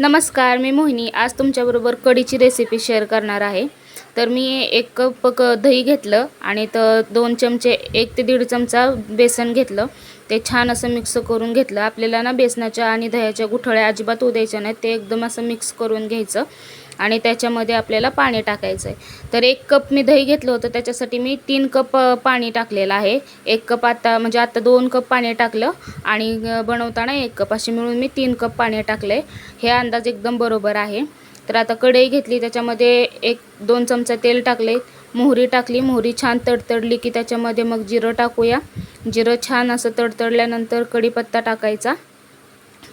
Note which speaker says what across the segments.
Speaker 1: नमस्कार मी मोहिनी. आज तुमच्याबरोबर कढीची रेसिपी शेअर करणार आहे. तर मी एक कप क दही घेतलं आणि तर दोन चमचे एक ते दीड चमचा बेसन घेतलं. ते छान असं मिक्स करून घेतलं. आपल्याला ना बेसनाच्या आणि दह्याच्या गुठळ्या अजिबात उद्यायच्या नाहीत. ते एकदम असं मिक्स करून घ्यायचं. आणि त्याच्यामध्ये आपल्याला पाणी टाकायचं आहे तर एक कप मी दही घेतलं होतं त्याच्यासाठी मी तीन कप पाणी टाकलेलं आहे. एक कप आता म्हणजे आता दोन कप पाणी टाकलं आणि बनवताना एक कप. असे मिळून मी तीन कप पाणी टाकले हे अंदाज एकदम बरोबर आहे. तर आता कढई घेतली त्याच्यामध्ये एक दोन चमचा तेल टाकले मोहरी टाकली मोहरी छान तडतडली की त्याच्यामध्ये मग जिरं टाकूया. जिरं छान असं तडतडल्यानंतर कढीपत्ता टाकायचा.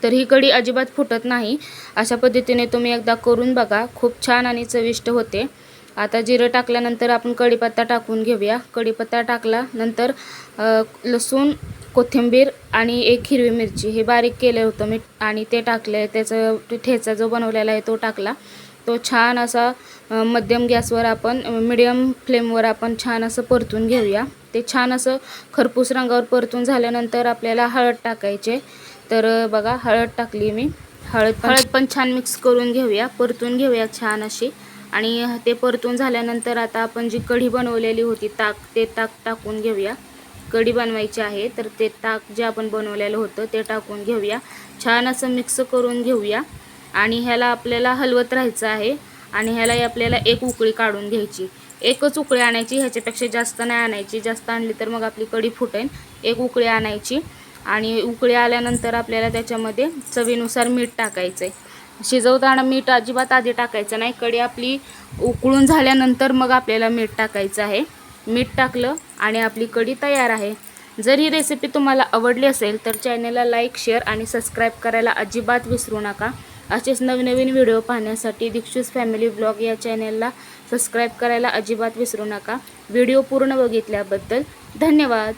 Speaker 1: तर ही कढी अजिबात फुटत नाही. अशा पद्धतीने तुम्ही एकदा करून बघा. खूप छान आणि चविष्ट होते. आता जिरं टाकल्यानंतर आपण कढीपत्ता टाकून घेऊया. कढीपत्ता टाकला नंतर लसूण कोथिंबीर आणि एक हिरवी मिरची. हे बारीक केलं होतं मी आणि ते टाकले त्याचं ठेचा जो बनवलेला आहे तो टाकला. तो छान असा मध्यम गॅसवर आपण मिडियम फ्लेमवर आपण छान असं परतून घेऊया. ते छान असं खरपूस रंगावर परतून झाल्यानंतर आपल्याला हळद टाकायचे तर बघा हळद टाकली मी. हळद हळद पण छान मिक्स करून घेऊया. परतून घेऊया छान अशी. आणि ते परतून झाल्यानंतर आता आपण जी कढी बनवलेली होती ताक ते ताक टाकून घेऊया. कढी बनवायची आहे तर ते ताक जे आपण बनवलेलं होतं ते टाकून घेऊया. छान असं मिक्स करून घेऊया. आणि ह्याला आपल्याला हलवत राहायचं आहे. आणि ह्याला आपल्याला एक उकळी काढून घ्यायची. एकच उकळी आणायची ह्याच्यापेक्षा जास्त नाही आणायची. जास्त आणली तर मग आपली कढी फुटेल एक उकळी आणायची. आणि उकळी आल्यानंतर आपल्याला त्याच्यामध्ये चवीनुसार मीठ टाकायचं आहे शिजवताना मीठ अजिबात आधी टाकायचं नाही. कडी आपली उकळून झाल्यानंतर मग आपल्याला मीठ टाकायचं आहे. मीठ टाकलं आणि आपली कढी तयार आहे. जर ही रेसिपी तुम्हाला आवडली असेल तर चॅनलला लाईक शेअर आणि सबस्क्राईब करायला अजिबात विसरू नका. असेच नवनवीन व्हिडिओ पाहण्यासाठी दीक्षूस फॅमिली ब्लॉग या चॅनलला सबस्क्राईब करायला अजिबात विसरू नका. व्हिडिओ पूर्ण बघितल्याबद्दल धन्यवाद.